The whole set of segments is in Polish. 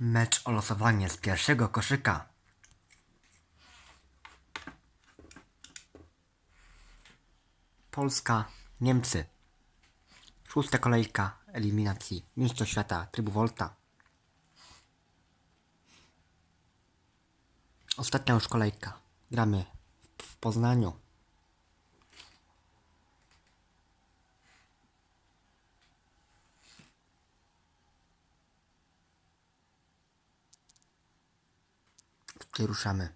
Mecz o losowanie z pierwszego koszyka. Polska, Niemcy. Szósta kolejka eliminacji Mistrzostw Świata trybu Volta. Ostatnia już kolejka. Gramy w- Poznaniu. Tutaj ruszamy.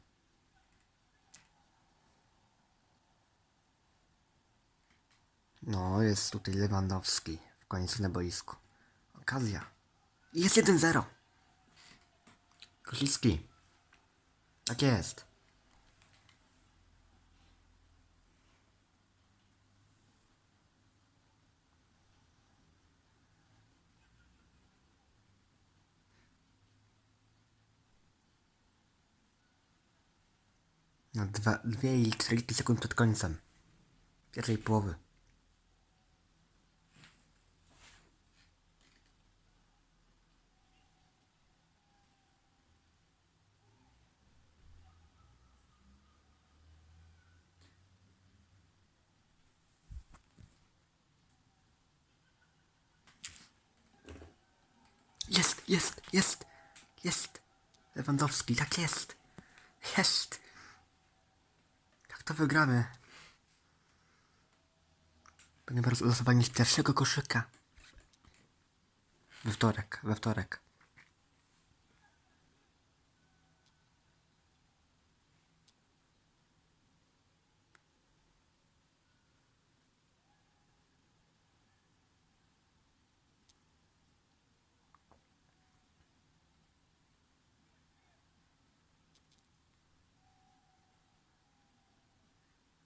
No, jest tutaj Lewandowski w końcu na boisku. Okazja. Jest 1-0. Kozicki. Tak jest. Na dwa, dwie i 40 sekund przed końcem. Pierwszej połowy. Jest, jest, jest, jest. Lewandowski, tak jest. Jest. To wygramy? Będziemy losowani z pierwszego koszyka. We wtorek, we wtorek.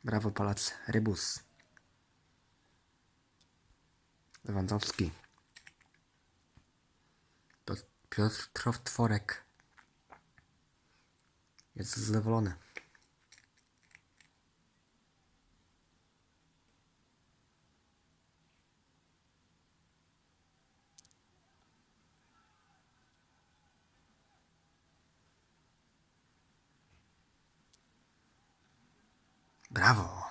Brawo Polacy. Rybus. Lewandowski. Piotr Tworek. Jest zadowolony. Brawo.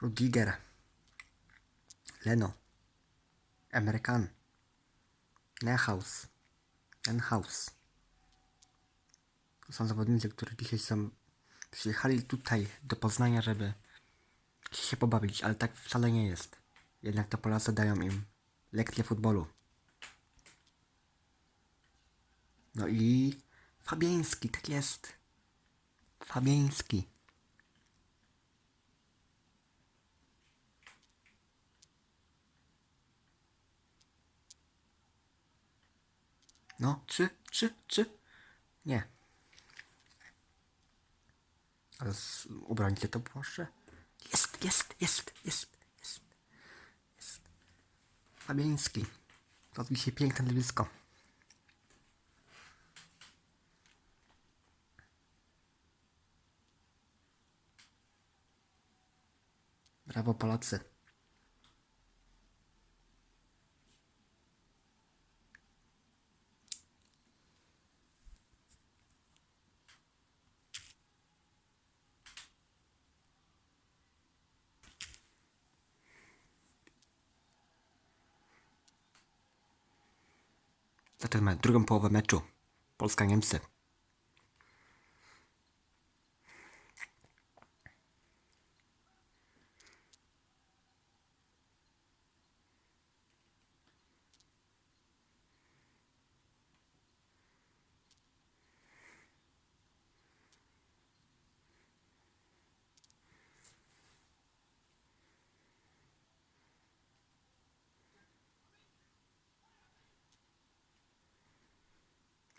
Rudiger. Leno. Amerykan. Nehaus. Enhaus. To są zawodnicy, którzy dzisiaj są przyjechali tutaj do Poznania, żeby się pobawić, ale tak wcale nie jest. Jednak to Polacy dają im lekcję futbolu. No i Fabiański, tak jest. Fabiański. No, trzy, trzy, trzy. Nie. Ale z obrońcy to proszę. Jest, jest, jest, jest, jest, jest. Fabiański. To dzisiaj piękne nazwisko. Brawo Polacy. Zaczynamy drugą połowę meczu. Polska-Niemcy.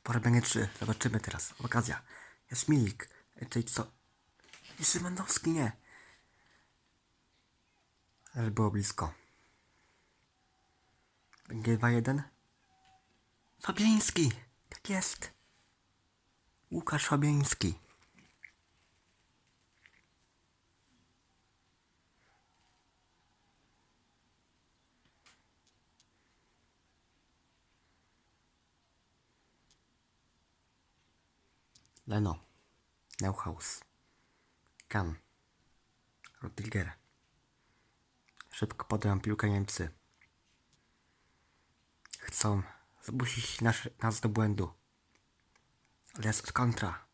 Porobienie 3. Zobaczymy teraz. Okazja. Jest Milik. Czyli co? Jest Lewandowski, nie. Ale było blisko. Będzie 2-1. Fabiański. Tak jest. Łukasz Fabiański. Leno. Neuhaus. Kan. Rodriger. Szybko podają piłkę Niemcy. Chcą zmusić nas, nas do błędu. Ale jest kontra.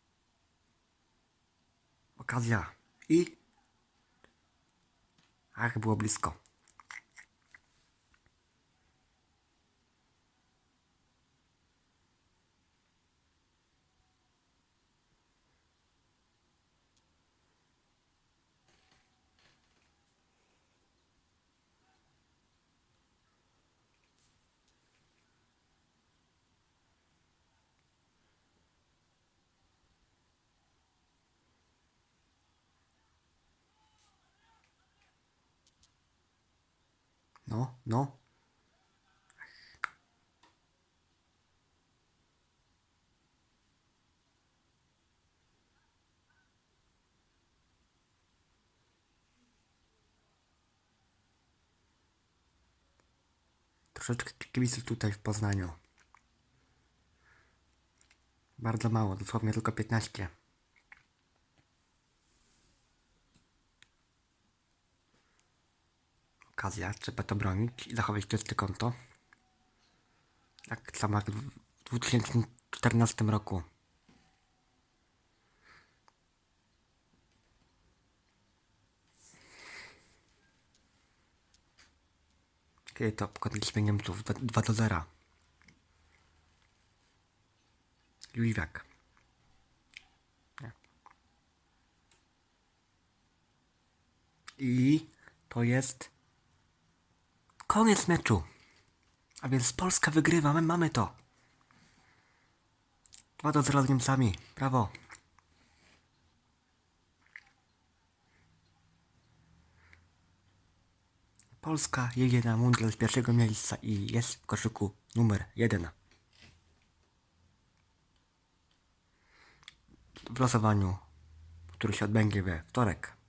Okazja. I... Ach, było blisko. No, no. Troszeczkę kibiców tutaj w Poznaniu. Bardzo mało, dosłownie tylko 15. Okazja, trzeba to bronić i zachować czyste konto. Tak samo jak w 2014 roku. Kiedy to pokonaliśmy Niemców 2 2 do 0. Jóźwiak. I to jest koniec meczu. A więc Polska wygrywa, my mamy to. 2 do 0 z Niemcami. Brawo. Polska jedzie na mundial z pierwszego miejsca i jest w koszyku numer jeden. W losowaniu, który się odbędzie we wtorek.